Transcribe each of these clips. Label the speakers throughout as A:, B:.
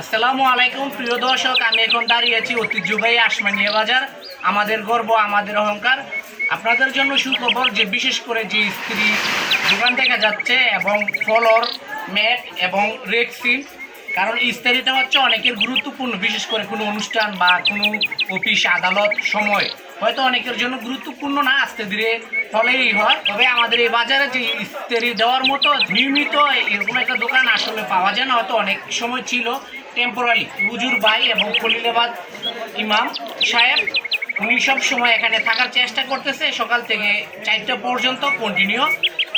A: আসসালামু আলাইকুম, প্রিয় দর্শক, আমি এখন দাঁড়িয়ে আছি ঐতিহ্যবাহী আসমানিয়া বাজার, আমাদের গর্ব, আমাদের অহংকার। আপনাদের জন্য সুখবর যে বিশেষ করে যে স্ত্রী দোকান দেখা যাচ্ছে এবং ফলর, ম্যাট এবং রেক্সিন কারণ ইস্তারিটা হচ্ছে অনেকের গুরুত্বপূর্ণ, বিশেষ করে কোনো অনুষ্ঠান বা কোনো অফিস, আদালত, সময়। হয়তো অনেকের জন্য গুরুত্বপূর্ণ না, আস্তে ধীরে ফলেই হয়। তবে আমাদের এই বাজারে যে ইস্তারি দেওয়ার মতো নিয়মিত এরকম একটা দোকান আসলে পাওয়া যায় না, হয়তো অনেক সময় ছিল। টেম্পোরারি হুজুর ভাই এবং খলিলাবাদ ইমাম সাহেব, উনি সব সময় এখানে থাকার চেষ্টা করতেছে। সকাল থেকে চারটা পর্যন্ত কন্টিনিউ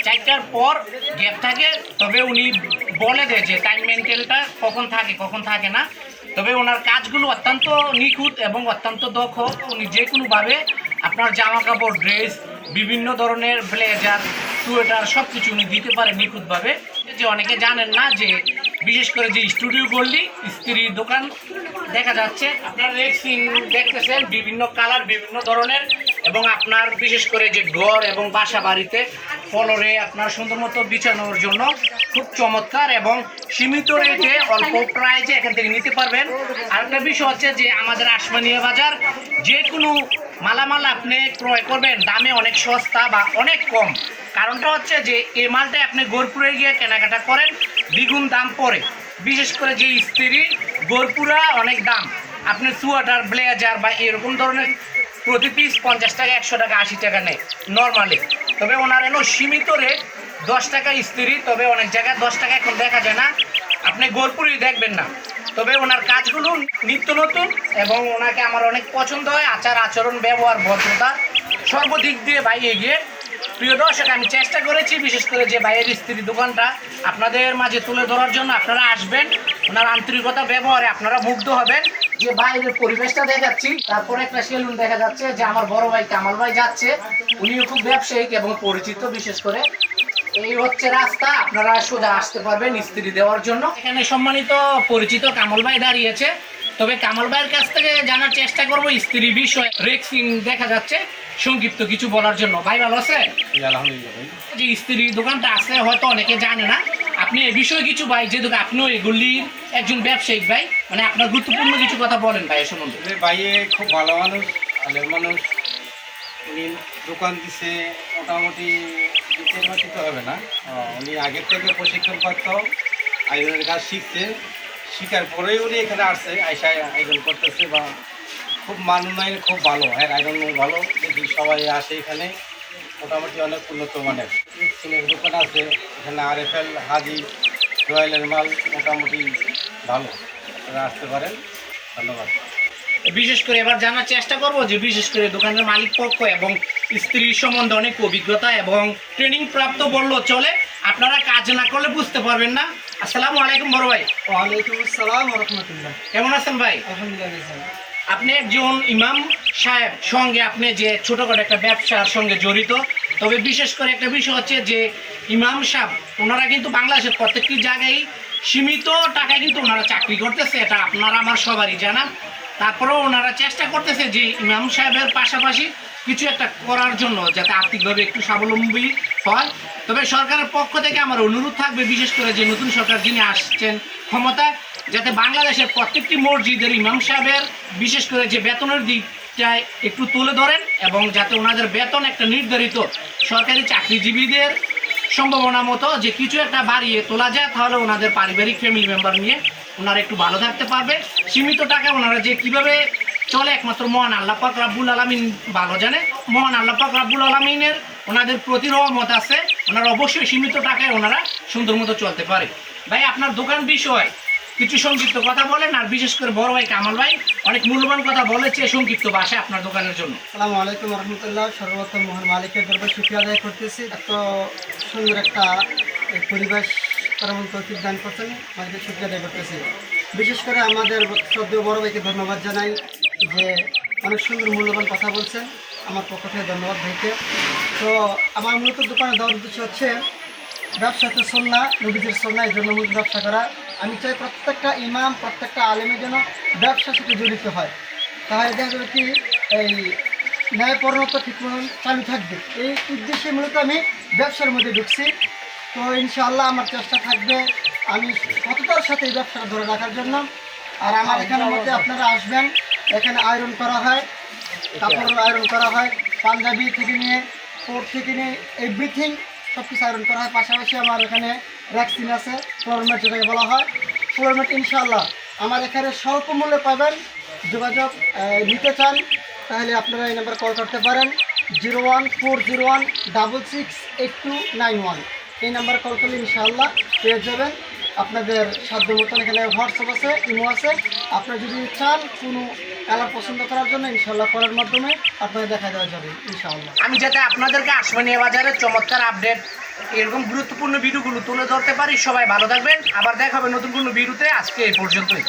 A: চারটার পর গ্যাপ থাকে, তবে উনি বলে দেয় যে টাইম মেনটেনটা কখন থাকে কখন থাকে না। তবে ওনার কাজগুলো অত্যন্ত নিখুঁত এবং অত্যন্ত দক্ষ। উনি যে কোনোভাবে আপনার জামা কাপড় ড্রেস বিভিন্ন ধরনের ব্লেজার, সোয়েটার সব কিছু উনি দিতে পারে নিখুঁতভাবে। যে অনেকে জানেন না যে বিশেষ করে যে স্টুডিও গোল্ডি স্ত্রীর দোকান দেখা যাচ্ছে। আপনার রেক্সিং দেখতেছেন, বিভিন্ন কালার বিভিন্ন ধরনের, এবং আপনার বিশেষ করে যে ঘর এবং বাসা বাড়িতে ফলরে আপনার সুন্দর মতো বিছানোর জন্য খুব চমৎকার এবং সীমিত রেটে অল্প প্রাইজে এখান থেকে নিতে পারবেন। আরেকটা বিষয় হচ্ছে যে আমাদের আসমানিয়া বাজার, যে কোনো মালামাল আপনি ক্রয় করবেন, দামে অনেক সস্তা বা অনেক কম। কারণটা হচ্ছে যে এ মালটা আপনি গোরপুরে গিয়ে কেনাকাটা করেন দ্বিগুণ দাম পড়ে বিশেষ করে যে স্ত্রী গোরপুরা অনেক দাম। আপনি সোয়াটার ব্লেজার বা এরকম ধরনের প্রতি পিস পঞ্চাশ টাকা, একশো টাকা, আশি টাকা নেয় নর্মালি তবে ওনার এনো সীমিত রেট দশ টাকা স্ত্রী, তবে অনেক জায়গায় দশ টাকা এখন দেখা যায় না। আপনি গোরপুরই দেখবেন না। তবে ওনার কাজগুলো নিত্য নতুন এবং ওনাকে আমার অনেক পছন্দ হয় আচার আচরণ ব্যবহার, ভদ্রতা সর্বদিক দিয়ে ভাই এগিয়ে প্রিয় দর্শক, আমি চেষ্টা করেছি বিশেষ করে যে ভাইয়ের স্ত্রী দোকানটা আপনাদের মাঝে তুলে ধরার জন্য। আপনারা আসবেন, ওনার আন্তরিকতা ব্যবহারে আপনারা মুগ্ধ হবেন। যে বাইরের পরিবেশটা দেখাচ্ছি, তারপরে একটা সেলুন দেখা যাচ্ছে যে আমার বড় ভাই কামাল ভাই যাচ্ছে। উনিও খুব ব্যবসায়িক এবং পরিচিত, বিশেষ করে। এই হচ্ছে রাস্তা, আপনারা সোজা আসতে পারবেন স্ত্রী দেওয়ার জন্য। এখানে সম্মানিত পরিচিত কামল ভাই দাঁড়িয়েছে। তবে কামাল ভাইয়ের কাছ থেকে জানার চেষ্টা করব স্ত্রী বিষয়। রেক্সিং দেখা যাচ্ছে সংক্ষিপ্ত কিছু বলার জন্য। ভাই ভালো আছে যে স্ত্রী দোকানটা আছে হয়তো অনেকে জানে না। আপনি এ বিষয়ে কিছু ভাই যেহেতু আপনিও এগুলির একজন ব্যবসায়িক ভাই। মানে আপনার গুরুত্বপূর্ণ কিছু কথা বলেন ভাই সম্বন্ধে।
B: যে ভাইয়ে খুব ভালো মানুষ আলের মানুষ। উনি দোকান দিছে মোটামুটি তিন মাস তো হবে না। উনি আগের থেকে প্রশিক্ষণ প্রাপ্ত আয়োজনের কাজ শিখছে। শিখার পরেই উনি এখানে আসছে, আইসা আয়োজন করতেছে বা খুব মাননায় খুব ভালো হ্যাঁ আয়োজন ভালো। দেখি সবাই আসে এখানে, মোটামুটি অনেক উন্নত মানের। সিমের দোকান আছে, এখানে আর এফ এল হাজি রয়্যালের মাল মোটামুটি ভালো। আপনারা আসতে পারেন, ধন্যবাদ।
A: বিশেষ করে এবার জানার চেষ্টা করব যে, বিশেষ করে দোকানের মালিক পক্ষ এবং স্ত্রীর সম্বন্ধে অনেক অভিজ্ঞতা এবং ট্রেনিং প্রাপ্ত বলল চলে, আপনারা কাজ না করলে বুঝতে পারবেন না। আসসালামু আলাইকুম বড় ভাই।
C: ওয়ালাইকুম আসসালাম রহমতুল্লাহ
A: কেমন আছেন ভাই?
C: আলহামদুলিল্লাহ
A: আপনি একজন ইমাম সাহেব সঙ্গে আপনি যে ছোটখাটো একটা ব্যবসার সঙ্গে জড়িত তবে বিশেষ করে একটা বিষয় হচ্ছে যে ইমাম সাহেব ওনারা কিন্তু বাংলাদেশের প্রত্যেকটি জায়গায় সীমিত টাকায় কিন্তু ওনারা চাকরি করতেছে এটা আপনারা আমার সবারই জানা। তারপরেও ওনারা চেষ্টা করতেছে যে ইমাম সাহেবের পাশাপাশি কিছু একটা করার জন্য যাতে আর্থিকভাবে একটু স্বাবলম্বী হয়। তবে সরকারের পক্ষ থেকে আমার অনুরোধ থাকবে, বিশেষ করে যে নতুন সরকার যিনি আসছেন ক্ষমতায়, যাতে বাংলাদেশের প্রত্যেকটি মসজিদের ইমাম সাহেবের, বিশেষ করে যে বেতনের দিকটায় একটু তুলে ধরেন এবং যাতে ওনাদের বেতন একটা নির্ধারিত সরকারি চাকরিজীবীদের সম্ভাবনা মতো যে কিছু একটা বাড়িয়ে তোলা যায়, তাহলে ওনাদের পারিবারিক ফ্যামিলি মেম্বার নিয়ে ওনারা একটু ভালো থাকতে পারবে। সীমিত টাকা ওনারা যে কীভাবে চলে একমাত্র মহান আল্লাহ পাক রাব্বুল আলমিন ভালো জানে? মহান আল্লাহ পাক রাব্বুল আলমিনের ওনাদের প্রতি মত আছে, ওনারা অবশ্যই সীমিত টাকায় ওনারা সুন্দর মতো চলতে পারে। ভাই, আপনার দোকান বিষয়, কিছু সংক্ষিপ্ত কথা বলেন, আর বিশেষ করে বড় ভাই কামাল ভাই, অনেক মূল্যবান কথা বলেছে সংক্ষিপ্ত ভাষায় আপনার দোকানের জন্য।
C: আসসালামু আলাইকুম রহমতুল্লাহ, সর্বপ্রথম মোহন মালিকের দরবার শুক্রিয়া আদায় করতেছি। এত সুন্দর একটা পরিবেশ দান করছেন, মালিকের শুক্রিয়া আদায় করতেছি। বিশেষ করে আমাদের শ্রদ্ধেয় বড় ভাইকে ধন্যবাদ জানাই। যে অনেক সুন্দর মূল্যবান কথা বলছেন। আমার পক্ষ থেকে ধন্যবাদ ভাইকে। তো আমার মূলত দোকানে দেওয়ার উদ্দেশ্য হচ্ছে ব্যবসা তো সন্না, নবীদের সন্না এই জন্য মূলত ব্যবসা করা। আমি চাই প্রত্যেকটা ইমাম, প্রত্যেকটা আলেমের যেন ব্যবসার সাথে জড়িত হয়। তাহলে দেখা যাবে কি, এই ন্যায়পরণতা ঠিক চালু থাকবে। এই উদ্দেশ্যে মূলত আমি ব্যবসার মধ্যে ঢুকছি। তো ইনশাআল্লাহ আমার চেষ্টা থাকবে আমি সততার সাথে এই ব্যবসাটা ধরে রাখার জন্য। আর আমার এখানের মধ্যে আপনারা আসবেন। এখানে আয়রন করা হয় কাপড় আয়রন করা হয়, পাঞ্জাবি থেকে নিয়ে, কোট থেকে নিয়ে এভরিথিং সব কিছু আয়রন করা হয়। পাশাপাশি আমার এখানে ভ্যাকসিন আছে ফ্লোরমেট যেটাকে বলা হয়। ফ্লোরমেট ইনশাল্লাহ আমার এখানে স্বল্প মূল্যে পাবেন। যোগাযোগ নিতে চান, তাহলে আপনারা এই নাম্বার কল করতে পারেন। Zero one four zero one double six eight two nine one এই নাম্বার কল করলে ইনশাআল্লাহ পেয়ে যাবেন। আপনাদের সাধ্য মতন এখানে হোয়াটসঅ্যাপ আছে, ইমো আছে। আপনারা যদি চান কোনো কালার পছন্দ করার জন্য ইনশাল্লাহ করার মাধ্যমে আপনাদের দেখা দেওয়া যাবে, ইনশাআল্লাহ।
A: আমি যাতে আপনাদেরকে আসমানিয়া বাজারের চমৎকার আপডেট এরকম গুরুত্বপূর্ণ ভিডিওগুলো তুলে ধরতে পারি। সবাই ভালো থাকবেন। আবার দেখা হবে নতুন কোনো ভিডিওতে আজকে এই পর্যন্তই।